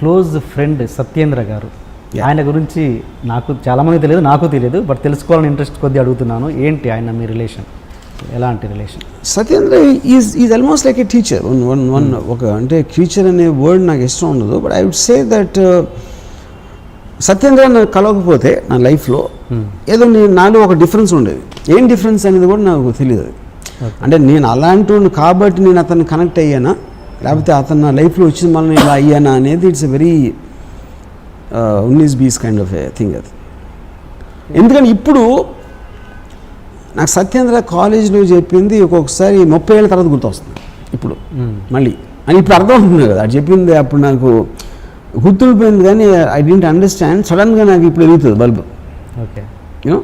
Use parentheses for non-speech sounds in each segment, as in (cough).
Close friend Satyendra గారు. ఆయన గురించి నాకు చాలామంది తెలియదు నాకు తెలియదు బట్ తెలుసుకోవాలని ఇంట్రెస్ట్ కొద్ది అడుగుతున్నాను. ఏంటి ఆయన మీ రిలేషన్? ఎలాంటి relation? Satyendra is is almost like a teacher one one one ఒక అంటే టీచర్ అనే వర్డ్ నాకు ఇష్టం ఉండదు but I would say that Satyendra నాకు కలవకపోతే నా లైఫ్లో ఏదో నేను నాలో ఒక డిఫరెన్స్ ఉండేది. ఏం డిఫరెన్స్ అనేది కూడా నాకు తెలియదు. అంటే నేను అలాంటి కాబట్టి నేను అతన్ని కనెక్ట్ అయ్యానా? లేకపోతే అతను నా లైఫ్లో వచ్చిన మళ్ళీ ఇలా అయ్యానా అనేది ఇట్స్ ఎ వెరీ ఉన్నీస్ బీస్ కైండ్ ఆఫ్ ఏ థింగ్ అది. ఎందుకంటే ఇప్పుడు నాకు సత్యేంద్ర కాలేజీలో చెప్పింది ఒక్కొక్కసారి ముప్పై ఏళ్ళ తర్వాత గుర్తొస్తుంది. ఇప్పుడు మళ్ళీ. అని ఇప్పుడు అర్థం అవుతుంది కదా అది చెప్పింది అప్పుడు నాకు గుర్తుండిపోయింది కానీ ఐ డింట్ అండర్స్టాండ్ సడన్గా నాకు ఇప్పుడు వెలుగుతుంది బల్బ్. ఓకే. యూనో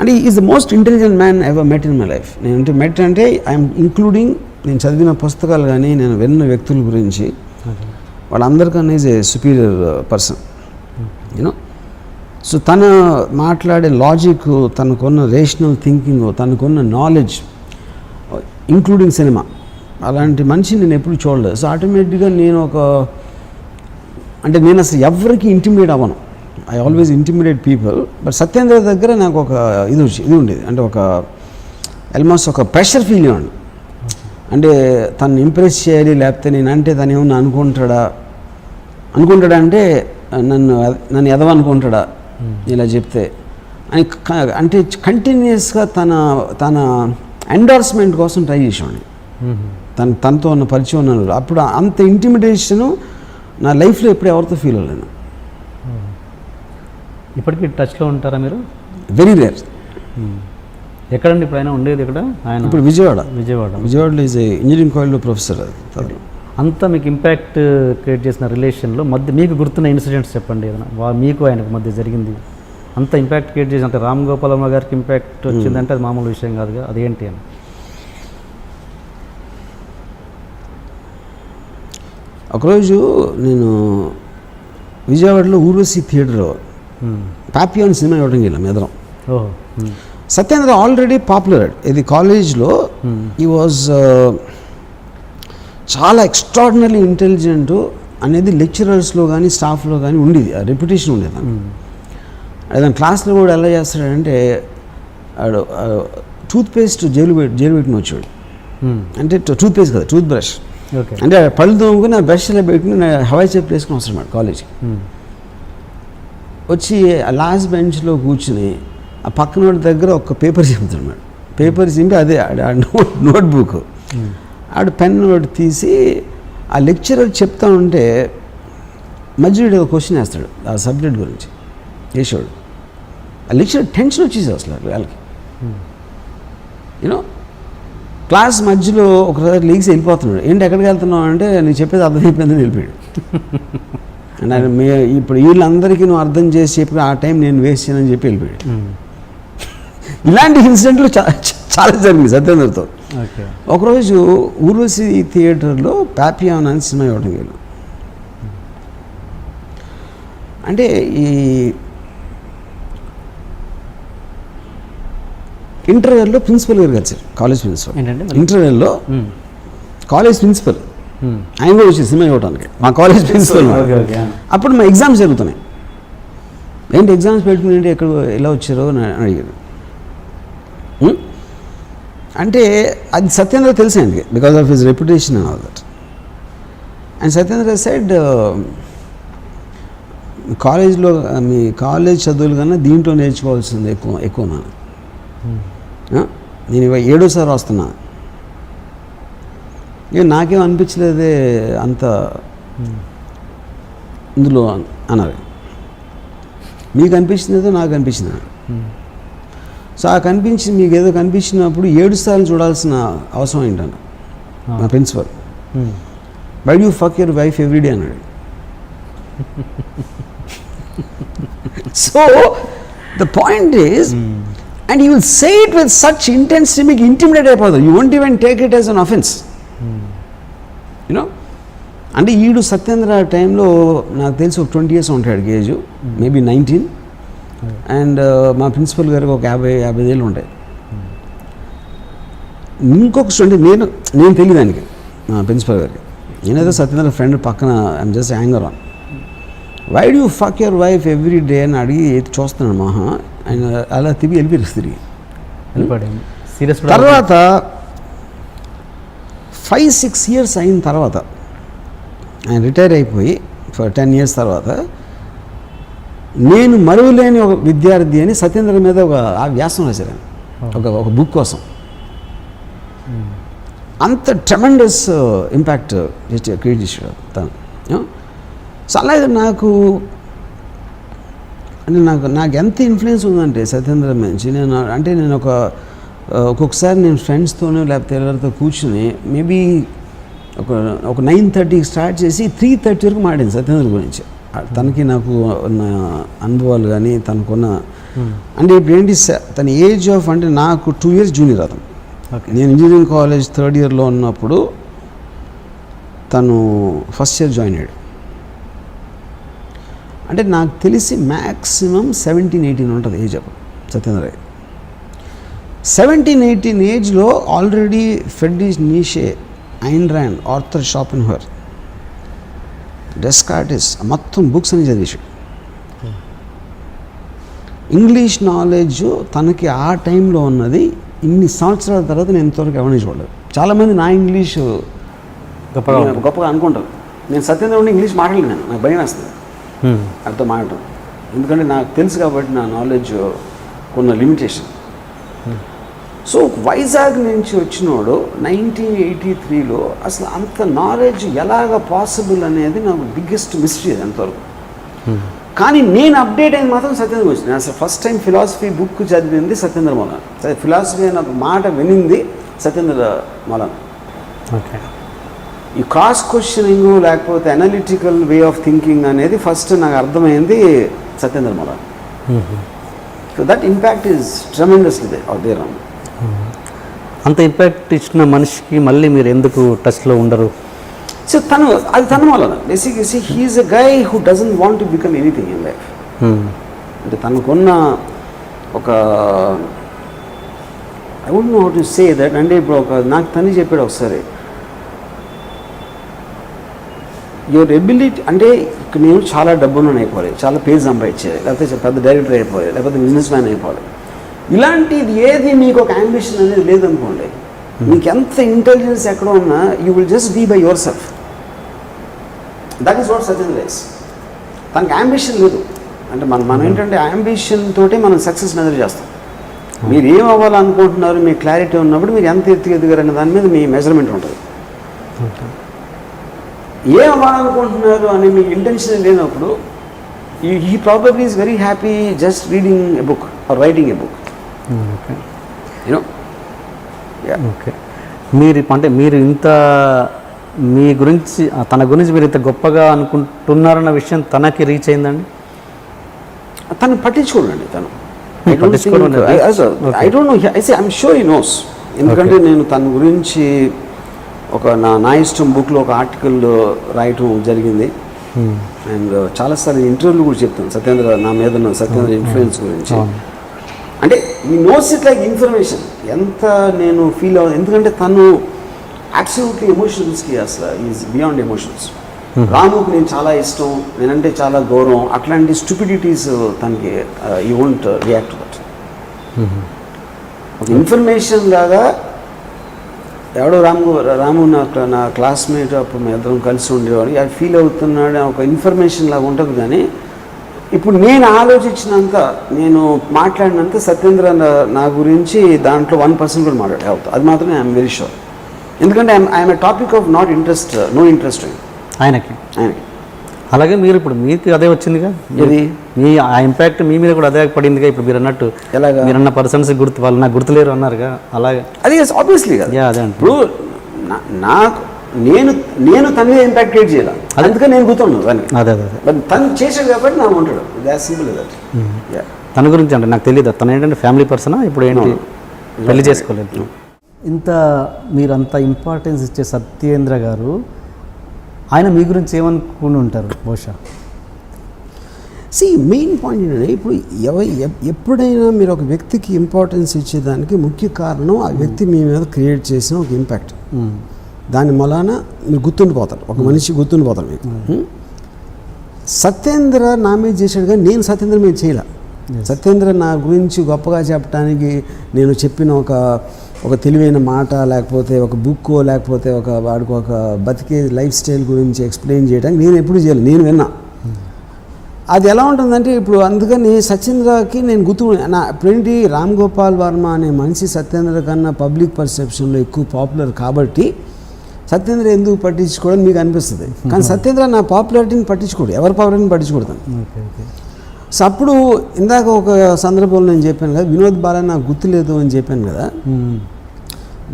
అంటే is the most intelligent man ever met in my life నేను అంటే మెట్ అంటే ఐఎమ్ ఇంక్లూడింగ్ నేను చదివిన పుస్తకాలు కానీ నేను విన్న వ్యక్తుల గురించి వాళ్ళందరికన్నా is a superior person you know so తన మాట్లాడే లాజిక్ తనకున్న రేషనల్ థింకింగ్ తనకున్న నాలెడ్జ్ ఇంక్లూడింగ్ సినిమా అలాంటి మనిషిని నేను ఎప్పుడు చూడలేదు. సో ఆటోమేటిక్గా నేను ఒక అంటే నేను అసలు ఎవరికి ఇంటిమిడేట్ అవ్వను. I always intimidate people but Satyendra దగ్గర నాకు ఒక ఇది వచ్చి ఇది ఉండేది. అంటే ఒక ఆల్మోస్ట్ ఒక ప్రెషర్ ఫీల్ ఇవ్వండి. అంటే తను ఇంప్రెస్ చేయాలి లేకపోతే నేను అంటే తను ఏమన్నా అనుకుంటాడా? అనుకుంటాడా అంటే నన్ను నన్ను ఎదవ అనుకుంటాడా? ఇలా చెప్తే. అని అంటే కంటిన్యూస్గా తన తన ఎండార్స్మెంట్ కోసం ట్రై చేసేవాడిని. తన తనతో ఉన్న పరిచయం ఉన్న అప్పుడు అంత ఇంటిమిడేషను నా లైఫ్లో ఎప్పుడు ఎవరితో ఫీల్ అవ్వలేను ఇప్పటికీ టచ్లో ఉంటారా మీరు? వెరీ రేర్ ఎక్కడండి ఇప్పుడు ఆయన ఉండేది ఇక్కడ? ఆయన ఇప్పుడు విజయవాడ. విజయవాడ. విజయవాడలో ఈజ్ ఇంజనీరింగ్ కాలేజ్లో ప్రొఫెసర్. అంతా మీకు ఇంపాక్ట్ క్రియేట్ చేసిన రిలేషన్లో మధ్య మీకు గుర్తున్న ఇన్సిడెంట్స్ చెప్పండి ఏదైనా. మీకు ఆయనకు మధ్య జరిగింది. అంత ఇంపాక్ట్ క్రియేట్ చేసిన అంటే రామ్ గోపాలమ్మ గారికి ఇంపాక్ట్ వచ్చిందంటే అది మామూలు విషయం కాదుగా అదేంటి అని? ఒకరోజు నేను విజయవాడలో Urvashi theatre Hmm. Papillon cinema ఇవ్వడం వెళ్ళాం ఎదరం ఓహో. Hmm. సత్యేంద్ర ఆల్రెడీ పాపులర్ ఇది కాలేజ్లో ఈ వాజ్ చాలా ఎక్స్ట్రాడినరీ ఇంటెలిజెంట్ అనేది లెక్చరర్స్లో కానీ స్టాఫ్లో కానీ ఉండేది ఆ రెప్యుటేషన్ ఉండేది. అదే క్లాస్లో కూడా ఎలా చేస్తాడంటే ఆడు టూత్ పేస్ట్ జైలు పెట్టి జైలు పెట్టిన వచ్చాడు. అంటే టూత్ పేస్ట్ కదా టూత్ బ్రష్ అంటే పళ్ళు తోముకుని ఆ బ్రష్ ఇలా పెట్టుకుని హవాయి చెప్పు వేసుకుని వస్తాడు కాలేజ్కి Hmm. వచ్చి ఆ లాస్ట్ బెంచ్లో కూర్చుని ఆ పక్కన వాడి దగ్గర ఒక పేపర్ చింపుతాడు మేడం. పేపర్ చింపి అదే ఆడ- ఆ నోట్ నోట్బుక్. ఆడు పెన్ నోట్ తీసి ఆ లెక్చరర్ చెప్తా ఉంటే మధ్యలో ఒక క్వశ్చన్ వేస్తాడు ఆ సబ్జెక్ట్ గురించి. వేసాడు ఆ లెక్చరర్ టెన్షన్ వచ్చేసి అసలు వాళ్ళకి. యూనో క్లాస్ మధ్యలో ఒకసారి లీగ్స్ వెళ్ళిపోతున్నాడు. ఏంటి ఎక్కడికి వెళ్తున్నావు అంటే నేను చెప్పేది అర్థమైపోయిందని వెళ్ళిపోయాడు. (laughs) అండ్ ఆయన మే ఇప్పుడు వీళ్ళందరికీ నువ్వు అర్థం చేసి చెప్పి ఆ టైం నేను వేస్ట్ చేయనని చెప్పి వెళ్ళిపోయాడు. ఇలాంటి ఇన్సిడెంట్లు చాలా జరిగింది సత్యేంద్రతో. ఒకరోజు ఊర్వశి థియేటర్లో పాపియాన్ అని సినిమా ఇవ్వడం వెళ్ళాం. అంటే ఈ ఇంటర్వెల్లో ప్రిన్సిపల్ గారు కలిసారు college principal. Hmm. College principal. ఆయన కూడా వచ్చి సినిమా ఇవ్వడానికి మా కాలేజ్ ప్రిన్సిపల్. అప్పుడు మా ఎగ్జామ్స్ జరుగుతున్నాయి. ఏంటి ఎగ్జామ్స్ పెట్టుకుని ఎక్కడ ఎలా వచ్చారో అని అడిగారు? అంటే అది సత్యేంద్ర తెలుసు ఆయనకి because of his reputation and all that and Satyendra side కాలేజ్లో మీ కాలేజ్ చదువులు కన్నా దీంట్లో నేర్చుకోవాల్సింది ఎక్కువ ఎక్కువ నాన్న ఆ? నేను ఇవాళ ఏడోసారి వస్తున్నా ఇక నాకేం అనిపించలేదే అంత ఇందులో అన్- అన్నారు మీకు అనిపించిందేదో నాకు అనిపించింది. సో ఆ కనిపించి మీకు ఏదో కనిపించినప్పుడు ఏడు సార్లు చూడాల్సిన అవసరం ఏంటన్న మా principal. Why you fuck your wife everyday అన్నాడు. So the point is and you will say it with such intensity మీకు ఇంటిమిడేట్ అయిపోతుంది you won't even take it as an offence you know అంటే ఈడు సత్యేంద్ర టైంలో నాకు తెలిసి ఒక ట్వంటీ ఇయర్స్ ఉంటాడు ఏజ్ మేబీ నైన్టీన్ అండ్ మా ప్రిన్సిపల్ గారికి ఒక యాభై యాభై ఏళ్ళు ఉంటాయి ఇంకొక స్టూడెంట్ నేను నేను తెలియదానికి మా ప్రిన్సిపల్ గారికి. నేనేదో సత్యేంద్ర ఫ్రెండ్ పక్కన I'm just anger on why do fuck your wife every day అని అడిగి చూస్తున్నాను మహా. ఆయన అలా తిరిగి వెళ్ళిపోయారు తిరిగి. తర్వాత ఫైవ్ సిక్స్ ఇయర్స్ అయిన తర్వాత ఆయన రిటైర్ అయిపోయి ఫర్ టెన్ ఇయర్స్ తర్వాత నేను మరువలేని ఒక విద్యార్థి అని సత్యేంద్ర మీద ఒక ఆ వ్యాసం రాశారు ఒక ఒక బుక్ కోసం. అంత ట్రెమెండస్ uh, ఇంపాక్ట్ క్రియేట్ చేశాడు తను. సో అలాగే నాకు అంటే నాకు నాకు ఎంత ఇన్ఫ్లుయెన్స్ ఉందంటే సత్యేంద్ర నుంచి నేను అంటే నేను ఒక uh, ఒక్కొక్కసారి నేను ఫ్రెండ్స్తోనో లేకపోతే ఎవరితో కూర్చుని మేబీ ఒక ఒక నైన్ థర్టీకి స్టార్ట్ చేసి త్రీ థర్టీ వరకు మాడాను సత్యేంద్ర గురించి. తనకి నాకు ఉన్న అనుభవాలు కానీ తనకున్న అంటే ఇప్పుడు ఏంటి తన ఏజ్ ఆఫ్ అంటే నాకు టూ ఇయర్స్ జూనియర్ అతను. నేను ఇంజనీరింగ్ కాలేజ్ థర్డ్ ఇయర్లో ఉన్నప్పుడు తను ఫస్ట్ ఇయర్ జాయిన్ అయ్యాడు. అంటే నాకు తెలిసి మ్యాక్సిమం సెవెంటీన్ ఎయిటీన్ ఉంటుంది ఏజ్ అప్పుడు సత్యేంద్ర రాయ్ సెవెంటీన్ ఎయిటీన్ ఏజ్లో already Friedrich Nietzsche Ayn Rand Arthur Schopenhauer Descartes మొత్తం బుక్స్ అని చదివేశాడు. ఇంగ్లీష్ నాలెడ్జ్ తనకి ఆ టైంలో ఉన్నది ఇన్ని సంవత్సరాల తర్వాత నేను ఇంతవరకు ఎవరిని చూడలేదు. చాలామంది నా ఇంగ్లీష్ గొప్పగా గొప్పగా అనుకుంటారు. నేను సత్యేంద్ర ఉండి ఇంగ్లీష్ మాట్లాడలేను నాకు భయం వేస్తుంది. అర్థం మాట్లాడటం. ఎందుకంటే నాకు తెలుసు కాబట్టి నా నాలెడ్జ్ కొన్ని లిమిటేషన్ సో వైజాగ్ నుంచి వచ్చినోడు నైన్టీన్ ఎయిటీ త్రీలో అసలు అంత నాలెడ్జ్ ఎలాగ పాసిబుల్ అనేది నాకు బిగ్గెస్ట్ మిస్టరీ అది అంతవరకు. కానీ నేను అప్డేట్ అయింది మాత్రం సత్యేంద్ర నేను అసలు ఫస్ట్ టైం ఫిలాసఫీ బుక్ చదివింది సత్యేంద్ర మౌలాన్ ఫిలాసఫీ అనే ఒక మాట వినింది సత్యేంద్ర మౌలాన్ ఓకే. ఈ క్రాస్ క్వశ్చనింగ్ లేకపోతే అనలిటికల్ వే ఆఫ్ థింకింగ్ అనేది ఫస్ట్ నాకు అర్థమైంది Satyendra మౌలాన్ so that impact is tremendously they are there on అంత ఇంపాక్ట్ ఇచ్చిన మనిషికి మళ్ళీ మీరు ఎందుకు టచ్లో ఉండరు? సో తను అది తన వలన basic he's a guy who doesn't want to become anything in life. అంటే తనకున్న ఒక I would know to say that అంటే ఇప్పుడు ఒక నాకు తను చెప్పాడు ఒకసారి. యువర్ ఎబిలిటీ అంటే ఇక్కడ నేను చాలా డబ్బులను అయిపోవాలి. చాలా పేరు సంపాదించేది. లేకపోతే పెద్ద డైరెక్టర్ అయిపోవాలి. లేకపోతే బిజినెస్ మ్యాన్ అయిపోవాలి. ఇలాంటిది ఏది మీకు ఒక అంబిషన్ అనేది లేదనుకోండి మీకు ఎంత ఇంటెలిజెన్స్ ఎక్కడ ఉన్నా you will just be by yourself that is what Sachin రేస్ తనకి అంబిషన్ లేదు. అంటే మనం మనం ఏంటంటే అంబిషన్ తోటి మనం సక్సెస్ మెజర్ చేస్తాం. మీరు ఏం అవ్వాలనుకుంటున్నారు మీ క్లారిటీ ఉన్నప్పుడు మీరు ఎంత ఎత్తుకు ఎదిగారు అనే దాని మీద మీ మెజర్మెంట్ ఉంటుంది. ఏం అవ్వాలనుకుంటున్నారు అనే మీ ఇంటెన్షన్ లేనప్పుడు ఈ problem is very happy just reading a book or writing a book you know okay. మీరు అంటే మీరు ఇంత మీ గురించి తన గురించి మీరు ఇంత గొప్పగా అనుకుంటున్నారన్న విషయం తనకి రీచ్ అయిందండి? తను పట్టించుకోడండి తను. I don't know I say I'm sure he knows ఎందుకంటే నేను తన గురించి ఒక నా నా ఇష్టం బుక్లో ఒక ఆర్టికల్ రాయటం జరిగింది. అండ్ చాలాసార్లు ఇంటర్వ్యూలు కూడా చెప్తాను సత్యేంద్ర నా మీద ఉన్న సత్యేంద్ర ఇన్ఫ్లుయెన్స్ గురించి. అంటే ఈ నోస్ ఇట్ లైక్ ఇన్ఫర్మేషన్ ఎంత నేను ఫీల్ అవ ఎందుకంటే తను అబ్సల్యూట్లీ ఎమోషన్స్కి అసలు. ఈజ్ బియాండ్ ఎమోషన్స్ రాముకు నేను చాలా ఇష్టం. నేనంటే చాలా గౌరవం. అట్లాంటి స్టూపిడిటీస్ తనకి యూ వోంట్ రియాక్ట్ దట్ ఒక ఇన్ఫర్మేషన్ లాగా ఎవడో రాము రాము నా నా క్లాస్మేట్ అప్పుడు మేము ఇద్దరం కలిసి ఉండేవాడు అది ఫీల్ అవుతున్నాడు ఒక ఇన్ఫర్మేషన్ లాగా ఉంటుంది కానీ ఇప్పుడు నేను ఆలోచించినంత నేను మాట్లాడినంత సత్యేంద్ర నా- గురించి దాంట్లో వన్ పర్సెంట్ కూడా మాట్లాడే అవుతా. అది మాత్రం ఐఎమ్ వెరీ షూర్. ఎందుకంటే I'm a topic of not interest no interest ఆయనకి? ఆయనకి. అలాగే మీరు ఇప్పుడు మీకు అదే వచ్చిందిగా? ఏది? మీ ఆ ఇంపాక్ట్ మీ మీద కూడా అదే పడిందిగా? ఇప్పుడు మీరు అన్నట్టు ఎలాగా? మీరన్న పర్సన్స్ గుర్తు వాళ్ళు నాకు గుర్తులేరు అన్నారుగా? అలాగే? అది ఆబ్వియస్లీ కదా. అదే అంటే ఇప్పుడు నాకు నేను నేను తన మీద ఇంపాక్ట్ క్రియేట్ చేయాలి అందుకని నేను గుర్తున్నాను దాన్ని అదే అదే అదే. బట్ తను చేసాడు కాబట్టి నాకు ఉంటాడు దాట్ సింపుల్ దట్ తన గురించి అంటే నాకు తెలియదు తను ఏంటంటే ఫ్యామిలీ పర్సనా ఇప్పుడు ఏంటి? పెళ్ళి చేసుకోలేదు. ఇంత మీరు అంత ఇంపార్టెన్స్ ఇచ్చే సత్యేంద్ర గారు ఆయన మీ గురించి ఏమనుకుని ఉంటారు బహుశా? సి మెయిన్ పాయింట్ ఏంటంటే ఇప్పుడు ఎవ ఎప్- ఎప్పుడైనా మీరు ఒక వ్యక్తికి ఇంపార్టెన్స్ ఇచ్చేదానికి ముఖ్య కారణం ఆ వ్యక్తి మీ మీద క్రియేట్ చేసిన ఒక ఇంపాక్ట్. దాని మూలాన మీరు గుర్తుండిపోతారు. ఒక మనిషి గుర్తుండిపోతారు మీకు? సత్యేంద్ర నా మీద చేశాడు కానీ నేను సత్యేంద్ర మీద చేయలే. సత్యేంద్ర నా గురించి గొప్పగా చెప్పడానికి నేను చెప్పిన ఒక ఒక తెలివైన మాట లేకపోతే ఒక బుక్ లేకపోతే ఒక వాడికి ఒక బతికే లైఫ్ స్టైల్ గురించి ఎక్స్ప్లెయిన్ చేయడానికి నేను ఎప్పుడు చేయలేదు. నేను విన్నా. అది ఎలా ఉంటుందంటే ఇప్పుడు అందుకని సత్యేంద్రకి నేను గుర్తు నా ఇప్పుడేంటి రామ్ గోపాల్ వర్మ అనే మనిషి సత్యేంద్ర కన్నా పబ్లిక్ పర్సెప్షన్లో ఎక్కువ పాపులర్ కాబట్టి సత్యేంద్ర ఎందుకు పట్టించుకోవడం మీకు అనిపిస్తుంది. కానీ సత్యేంద్ర నా పాపులారిటీని పట్టించుకోడు. ఎవరి పాపులారిటీని పట్టించుకోడతాను సో అప్పుడు ఇందాక ఒక సందర్భంలో నేను చెప్పాను కదా వినోద్ బాలా నాకు గుర్తులేదు అని చెప్పాను కదా.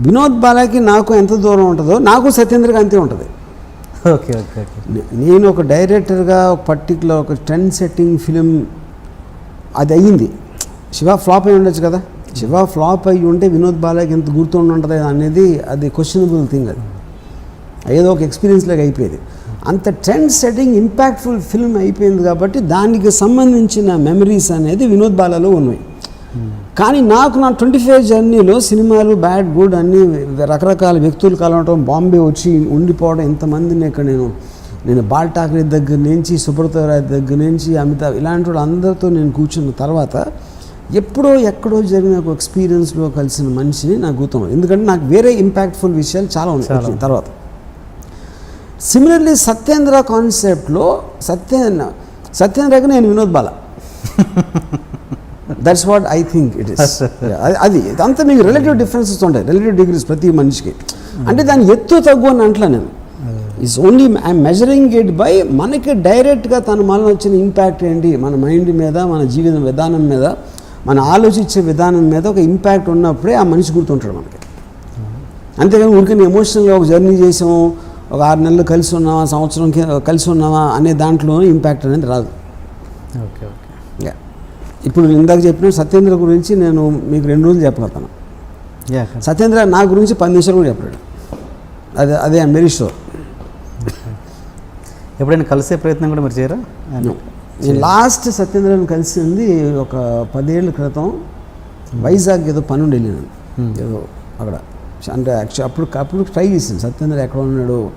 వినోద్ బాలాకి నాకు ఎంత దూరం ఉంటుందో నాకు సత్యేంద్రకి అంతే ఉంటుంది. ఓకే ఓకే నేను ఒక డైరెక్టర్గా ఒక పర్టికులర్ ఒక ట్రెండ్ సెట్టింగ్ ఫిలిం అది అయ్యింది. శివ ఫ్లాప్ అయి ఉండొచ్చు కదా. శివ ఫ్లాప్ అయ్యి ఉంటే వినోద్ బాలాకి ఎంత గుర్తుండి ఉంటుంది అనేది అది క్వశ్చనబుల్ థింగ్ అది. ఏదో ఒక ఎక్స్పీరియన్స్ లాగా అయిపోయేది. అంత ట్రెండ్ సెట్టింగ్ ఇంపాక్ట్ఫుల్ ఫిల్మ్ అయిపోయింది కాబట్టి దానికి సంబంధించిన మెమరీస్ అనేది వినోద్ బాలాలో ఉన్నాయి. కానీ నాకు నా ట్వంటీ ఫైవ్ జర్నీలో సినిమాలు బ్యాడ్ గుడ్ అన్ని రకరకాల వ్యక్తులు కలవటం బాంబే వచ్చి ఉండిపోవడం ఇంతమందిని ఇక్కడ నేను నేను బాల్ ఠాకరే దగ్గర నుంచి సుబ్రత రాయ్ దగ్గర నుంచి అమితాబ్ ఇలాంటి వాళ్ళు అందరితో నేను కూర్చున్న తర్వాత ఎప్పుడో ఎక్కడో జరిగిన ఒక ఎక్స్పీరియన్స్లో కలిసిన మనిషిని నాకు గుర్తు ఎందుకంటే నాకు వేరే ఇంపాక్ట్ఫుల్ విషయాలు చాలా ఉన్నాయి తర్వాత. సిమిలర్లీ సత్యేంద్ర కాన్సెప్ట్లో సత్యేంద్ర సత్యేంద్రకి నేను Vinod Bala. That's what I think it is అది ఇదంతా మీకు రిలేటివ్ డిఫరెన్సెస్ ఉంటాయి రిలేటివ్ డిగ్రీస్ ప్రతి మనిషికి. అంటే దాని ఎత్తు తగ్గు అని అంటలే నేను. It's only I'm measuring it by మనకి డైరెక్ట్గా తన మనలో వచ్చిన ఇంపాక్ట్ ఏంటి? మన మైండ్ మీద మన జీవిత విధానం మీద మన ఆలోచించే విధానం మీద ఒక ఇంపాక్ట్ ఉన్నప్పుడే ఆ మనిషి గుర్తుంటాడు మనకి. అంతేగాని ఊరికే ఎమోషనల్గా ఒక జర్నీ చేసాము ఒక ఆరు నెలలు కలిసి ఉన్నామా సంవత్సరం కలిసి ఉన్నామా అనే దాంట్లో ఇంపాక్ట్ అనేది రాదు. Okay okay. యా. ఇప్పుడు ఇందాక చెప్పిన సత్యేంద్ర గురించి నేను మీకు రెండు రోజులు చెప్పగలుగుతాను. యా సత్యేంద్ర నా గురించి పది నిమిషాలు కూడా చెప్పాడు అదే అదే ఐమ్ వెరీ షూర్ ఎప్పుడైనా కలిసే ప్రయత్నం కూడా మీరు చేయరా? నేను లాస్ట్ సత్యేంద్రని కలిసింది ఒక పదేళ్ళ క్రితం. వైజాగ్ ఏదో పని ఉండి వెళ్ళాను Hmm. ఏదో అక్కడ. అంటే యాక్చువల్ అప్పుడు అప్పుడు ట్రై చేశాను. సత్యేంద్ర ఎక్కడ ఉన్నాడు?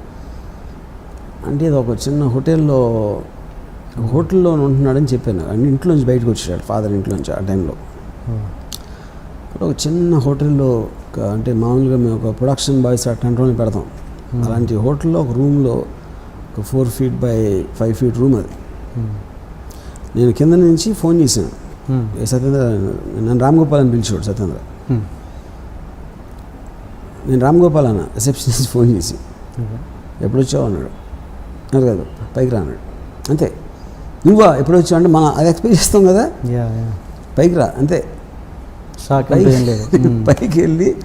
అంటే ఇది ఒక చిన్న హోటల్లో హోటల్లో ఉంటున్నాడని చెప్పాను. అంటే ఇంట్లోంచి బయటకు వచ్చాడు ఫాదర్ ఇంట్లోంచి ఆ టైంలో. అక్కడ ఒక చిన్న హోటల్లో అంటే మామూలుగా మేము ఒక ప్రొడక్షన్ బాయ్స్ అట్లాంటి పెడతాం. అలాంటి హోటల్లో ఒక రూమ్లో ఒక four feet by five feet room అది. నేను కింద నుంచి ఫోన్ చేశాను. ఏ సత్యేంద్ర నన్ను రామ్ గోపాల్ అని పిలిచాడు సత్యేంద్ర. నేను రామ్ గోపాల్ అన్న రిసెప్షనిస్ట్ ఫోన్ చేసి. ఎప్పుడు వచ్చావు అన్నాడు. అన్నాడు కాదు పైకి రా అన్నాడు. అంతే. నువ్వా ఎప్పుడు వచ్చావు అంటే మనం అది ఎక్స్పెక్ట్ చేస్తాం కదా? పైకి రా అంతే. (laughs) పైకి వెళ్ళి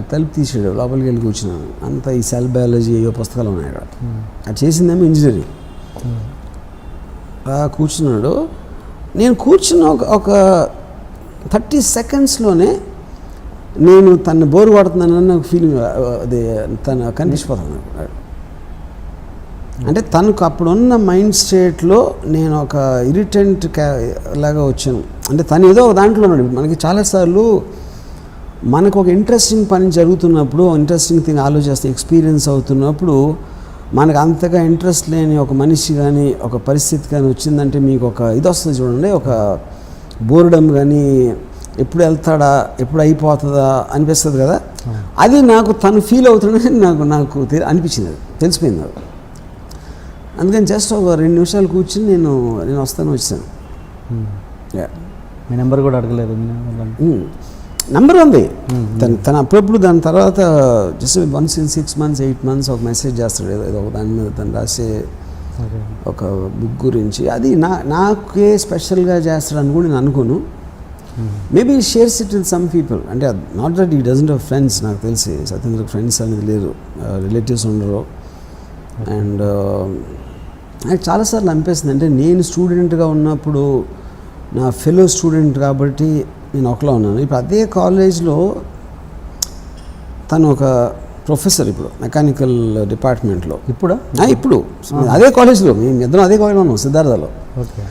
తలుపు తీసాడు లోపలికి వెళ్ళి కూర్చున్నాను. అంత ఈ సెల్ బయాలజీ ఏవో పుస్తకాలు ఉన్నాయి అక్కడ. అది చేసిందేమో ఇంజనీరింగ్. కూర్చున్నాడు. నేను కూర్చున్న ఒక ఒక థర్టీ సెకండ్స్లోనే నేను తను బోరు పడుతున్నాను నాకు ఫీలింగ్ అది తను కనిపించిపోతాను అంటే తనకు అప్పుడున్న మైండ్ స్టేట్లో నేను ఒక ఇరిటెంట్ క్యా లాగా వచ్చాను. అంటే తను ఏదో ఒక దాంట్లో ఉన్నాడు. మనకి చాలాసార్లు మనకు ఒక ఇంట్రెస్టింగ్ పని జరుగుతున్నప్పుడు ఇంట్రెస్టింగ్ థింగ్ ఆలోచిస్తే ఎక్స్పీరియన్స్ అవుతున్నప్పుడు మనకు అంతగా ఇంట్రెస్ట్ లేని ఒక మనిషి కానీ ఒక పరిస్థితి కానీ వచ్చిందంటే మీకు ఒక ఇది వస్తుంది చూడండి ఒక బోర్డమ్ కానీ ఎప్పుడు వెళ్తాడా ఎప్పుడు అయిపోతుందా అనిపిస్తుంది కదా? అది నాకు తను ఫీల్ అవుతుందని నాకు నాకు అనిపించింది అది. తెలిసిపోయింది అది అందుకని జస్ట్ ఒక రెండు నిమిషాలు కూర్చుని నేను నేను వస్తాను వచ్చాను. యా మీ నెంబర్ కూడా అడగలేదు. నెంబర్ నంబర్ ఉంది. తను తను అప్పుడప్పుడు దాని తర్వాత just once in six months eight months ఒక మెసేజ్ చేస్తాడు. ఏదో ఏదో ఒక దాని మీద తను రాసే ఒక బుక్ గురించి. అది నా నాకే స్పెషల్గా చేస్తాడని కూడా నేను అనుకోను. Maybe shares it with some people అంటే not that he doesn't of friends నాకు తెలిసి. సత్యేంద్ర ఫ్రెండ్స్ అనేది లేరు. రిలేటివ్స్ ఉండరు. అండ్ నాకు చాలాసార్లు అనిపిస్తుంది. అంటే నేను స్టూడెంట్గా ఉన్నప్పుడు నా ఫెలో స్టూడెంట్ కాబట్టి నేను ఒకలా ఉన్నాను. ఇప్పుడు అదే కాలేజ్లో తను ఒక ప్రొఫెసర్ ఇప్పుడు మెకానికల్ డిపార్ట్మెంట్లో ఇప్పుడా? ఇప్పుడు. అదే కాలేజ్లో మేము ఇద్దరం అదే కాలేజ్లో ఉన్నాం సిద్ధార్థలో. ఓకే.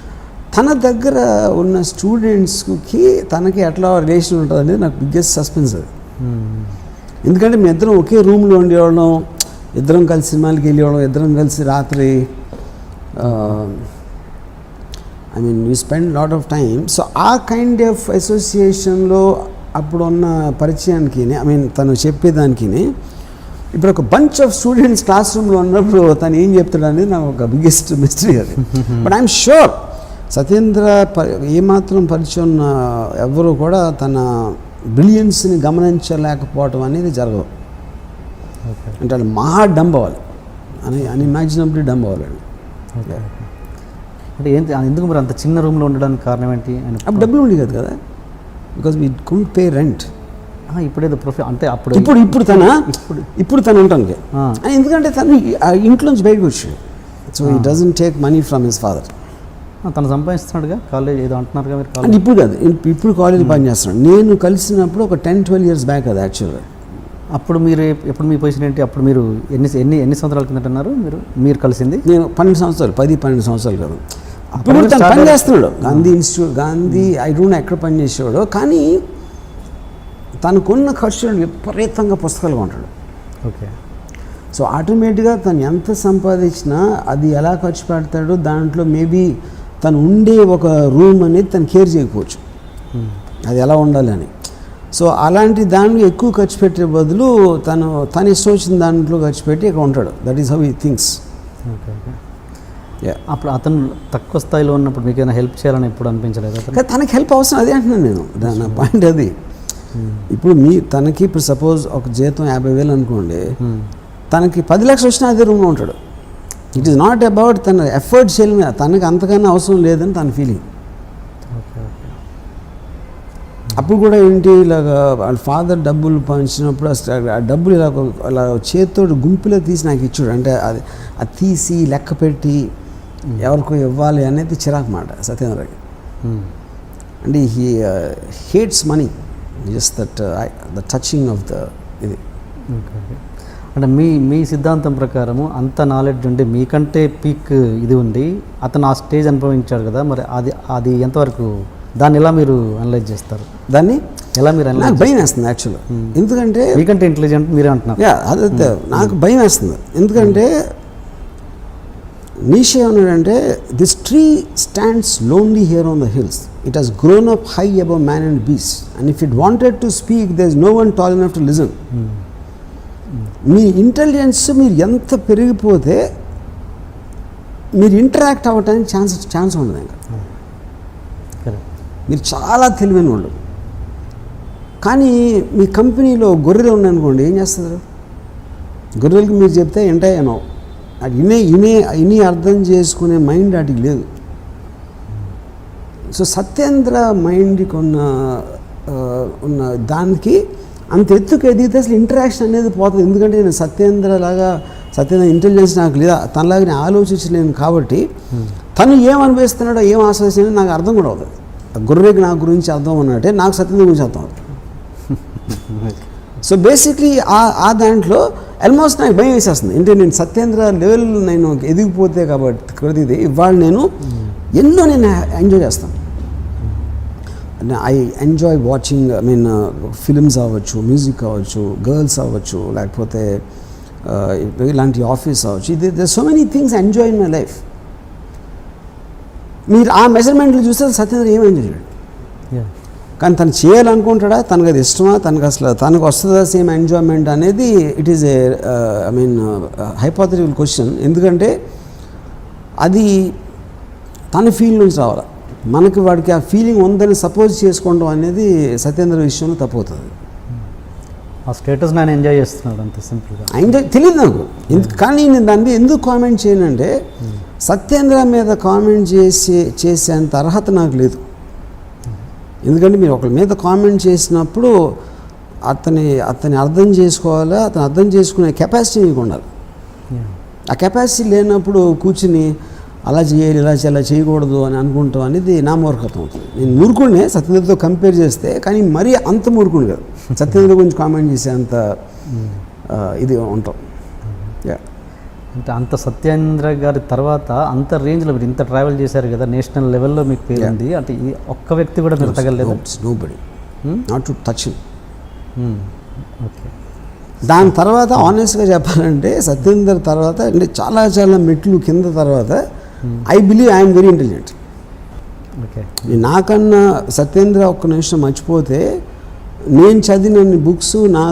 తన దగ్గర ఉన్న స్టూడెంట్స్కి తనకి ఎట్లా రిలేషన్ ఉంటుంది అనేది నాకు బిగ్గెస్ట్ సస్పెన్స్ అది. ఎందుకంటే మీ ఇద్దరం ఒకే రూమ్లో ఉండేవాళ్ళం ఇద్దరం కలిసి సినిమాలకి వెళ్ళేవాళ్ళం ఇద్దరం కలిసి రాత్రి I mean you spend lot of time so ఆ కైండ్ ఆఫ్ అసోసియేషన్లో అప్పుడు ఉన్న పరిచయానికి ఐ మీన్ తను చెప్పేదానికి ఇప్పుడు ఒక బంచ్ ఆఫ్ స్టూడెంట్స్ క్లాస్ రూమ్లో ఉన్నప్పుడు తను ఏం చెప్తాడు అనేది నాకు ఒక బిగ్గెస్ట్ మిస్టరీ అది. బట్ ఐఎమ్ షూర్ సత్యేంద్ర ఏమాత్రం పరిచయం ఉన్న ఎవరు కూడా తన బ్రిలియన్స్ని గమనించలేకపోవటం అనేది జరగదు ఓకే. అంటే వాళ్ళు మహా డంబ్ అవ్వాలి. అని అన్ఇమాజినబుల్లీ డంబ్ అవ్వాలి ఓకే. అంటే ఏంటి ఎందుకు మరి అంత చిన్న రూమ్లో ఉండడానికి కారణం ఏంటి? అప్పుడు డబ్బులు ఉండి కదా కదా. Because we can't pay rent ఇప్పుడేదో ప్రొఫె అంటే అప్పుడు ఇప్పుడు ఇప్పుడు తన ఇప్పుడు ఇప్పుడు తను ఉంటానికి ఆ. ఎందుకంటే తను ఇంట్లోంచి బయటకు వచ్చాడు. So he doesn't take money from his father తను సంపాదిస్తున్నాడుగా కాలేజ్ ఏదో అంటున్నారుగా మీరు కాలేజ్ ఇప్పుడు కాదు ఇప్- ఇప్పుడు కాలేజ్ పని చేస్తున్నాడు. నేను కలిసినప్పుడు ఒక టెన్ ట్వెల్వ్ ఇయర్స్ బ్యాక్ అది యాక్చువల్గా అప్పుడు మీరు ఎప్- ఎప్పుడు మీ పొజిషన్ ఏంటి? అప్పుడు మీరు ఎన్ని ఎన్ని ఎన్ని సంవత్సరాల కిందట అన్నారు మీరు మీరు కలిసింది? నేను పన్నెండు సంవత్సరాలు పది పన్నెండు సంవత్సరాలు కదా. తను పని చేస్తున్నాడు Gandhi Institute Gandhi I don't ఎక్కడ పని చేసేవాడు. కానీ తనకున్న ఖర్చులు విపరీతంగా పుస్తకాలు కొంటాడు ఓకే. సో ఆటోమేటిక్గా తను ఎంత సంపాదించినా అది ఎలా ఖర్చు పెడతాడో దాంట్లో మేబీ తను ఉండే ఒక రూమ్ అనేది తను కేర్ చేయకపోవచ్చు. అది ఎలా ఉండాలి అని సో అలాంటి దాంట్లో ఎక్కువ ఖర్చు పెట్టే బదులు తను తను ఇష్టం వచ్చిన దాంట్లో ఖర్చు పెట్టి ఇక్కడ ఉంటాడు. దట్ ఈస్ హౌ ఈ థింగ్స్ అప్పుడు అతను తక్కువ స్థాయిలో ఉన్నప్పుడు మీకు ఏమైనా హెల్ప్ చేయాలని ఎప్పుడు అనిపించలేదు తనకి హెల్ప్ అవసరం అదే అంటున్నాను నేను. నా పాయింట్ అది. ఇప్పుడు మీ తనకి ఇప్పుడు సపోజ్ ఒక జీతం యాభై వేలు అనుకోండి Hmm. తనకి పది లక్షలు వచ్చినా అదే రూమ్లో ఉంటాడు. ఇట్ ఈస్ నాట్ అబౌట్ తన ఎఫర్ట్ చేయడం తనకి అంతకన్నా అవసరం లేదని తన ఫీలింగ్ అప్పుడు కూడా ఏంటి ఇలాగ వాళ్ళ ఫాదర్ డబ్బులు పంచినప్పుడు ఆ డబ్బులు ఇలా అలా చేతితో గుంపులో తీసి నాకు ఇచ్చాడు. అంటే అది అది తీసి లెక్క పెట్టి ఎవరికో ఇవ్వాలి అనేది చిరాకు మాట సత్యేంద్రకి Hmm. అంటే he hates money just that the touching of the ఇది. అంటే మీ మీ సిద్ధాంతం ప్రకారము అంత నాలెడ్జ్ ఉండి మీకంటే పీక్ ఇది ఉంది అతను ఆ స్టేజ్ అనుభవించాడు కదా మరి అది అది ఎంతవరకు దాన్ని ఎలా మీరు అనలైజ్ చేస్తారు? దాన్ని ఎలా మీరు నాకు అనలైజ్ భయం వేస్తుంది యాక్చువల్గా ఎందుకంటే మీకంటే ఇంటెలిజెంట్ మీరే అంటున్నారు. యా అదే నాకు భయం వేస్తుంది. ఎందుకంటే నీషే ఏమన్నాడంటే this tree stands lonely here on the hills it has grown up high above man and beast and if it wanted to speak there is no one tall enough to listen me intelligence మీరు ఎంత పెరిగిపోతే మీరు interact అవ్వడానికి chance chance ఉండదు ఇంకా. మీరు చాలా తెలివైన వాళ్ళు. కానీ మీ కంపెనీలో గొర్రెలు ఉన్నాయనుకోండి ఏం చేస్తారు? గొర్రెలకి మీరు చెప్తే ఏంటాయనో అది ఇనే ఇనే ఇని అర్థం చేసుకునే మైండ్ వాటికి లేదు. సో సత్యేంద్ర మైండ్కి ఉన్న ఉన్న దానికి అంత ఎత్తుకు ఎదిగితే అసలు ఇంటరాక్షన్ అనేది పోతుంది. ఎందుకంటే నేను సత్యేంద్ర లాగా సత్యేంద్ర ఇంటెలిజెన్స్ నాకు లేదా తనలాగా నేను ఆలోచించలేను కాబట్టి తను ఏం అనిపిస్తున్నాడో ఏం ఆస్వాదిస్తున్నాడో నాకు అర్థం కూడా అవుతుంది ఆ నా గురించి అర్థం అన్నట్టే నాకు సత్యేంద్ర గురించి అర్థం అవుతుంది సో బేసిక్లీ ఆ ఆ దాంట్లో ఆల్మోస్ట్ నాకు భయం వేసేస్తుంది. అంటే నేను సత్యేంద్ర లెవెల్ నేను ఎదిగిపోతే కాబట్టి కొద్దిది ఇవాళ నేను ఎన్నో నేను ఎంజాయ్ చేస్తాను. I enjoy watching I mean films అవ్వచ్చు మ్యూజిక్ అవ్వచ్చు గర్ల్స్ అవ్వచ్చు లేకపోతే uh, ఇలాంటి ఆఫీస్ అవ్వచ్చు. ఇది the so many things enjoy in my life మీరు ఆ మెజర్మెంట్లు చూస్తే సత్యేంద్ర ఏం ఎంజాయ్ చేయడు? కానీ తను చేయాలనుకుంటాడా? తనకు అది ఇష్టమా? తనకు అసలు తనకు వస్తుందా సేమ్ ఎంజాయ్మెంట్ అనేది it is a I mean hypothetical question ఎందుకంటే అది తన ఫీల్ నుంచి రావాలి? మనకి వాడికి ఆ ఫీలింగ్ ఉందని సపోజ్ చేసుకోవడం అనేది సత్యేంద్ర విషయంలో తప్పవుతుంది. ఆ స్టేటస్ నేను ఎంజాయ్ చేస్తున్నాడు అంత సింపుల్గా ఎంజాయ్ తెలియదు నాకు. ఎందుకు కానీ నేను దాని మీద ఎందుకు కామెంట్ చేయనంటే సత్యేంద్ర మీద కామెంట్ చేసే చేసేంత అర్హత నాకు లేదు. ఎందుకంటే మీరు ఒకరి మీద కామెంట్ చేసినప్పుడు అతని అతని అర్థం చేసుకోవాలా అతను అర్థం చేసుకునే కెపాసిటీ మీకు ఉండాలి. ఆ కెపాసిటీ లేనప్పుడు కూర్చుని అలా చేయాలి ఇలా చేయాలి అలా చేయకూడదు అని అనుకుంటాం అనేది నా మూర్ఖత్వం అవుతుంది. నేను మూర్ఖుడినే సత్యేంద్రతో కంపేర్ చేస్తే కానీ మరీ అంత మూర్ఖుడు కాదు. సత్యేంద్ర గురించి కామెంట్ చేసే అంత ఇది ఉంటాం. యా అంటే అంత సత్యేంద్ర గారి తర్వాత అంత రేంజ్లో మీరు ఇంత ట్రావెల్ చేశారు కదా నేషనల్ లెవెల్లో మీకు పేరు ఉంది అంటే ఈ ఒక్క వ్యక్తి కూడా మీరు తగలేదు nobody not to touch okay దాని తర్వాత ఆనెస్ట్గా చెప్పాలంటే సత్యేందర్ తర్వాత అంటే చాలా చాలా మెట్లు కింద తర్వాత I believe I'm very intelligent okay. నాకన్నా సత్యేంద్ర ఒక్క నిమిషం మర్చిపోతే నేను చదివిన బుక్స్ నాకు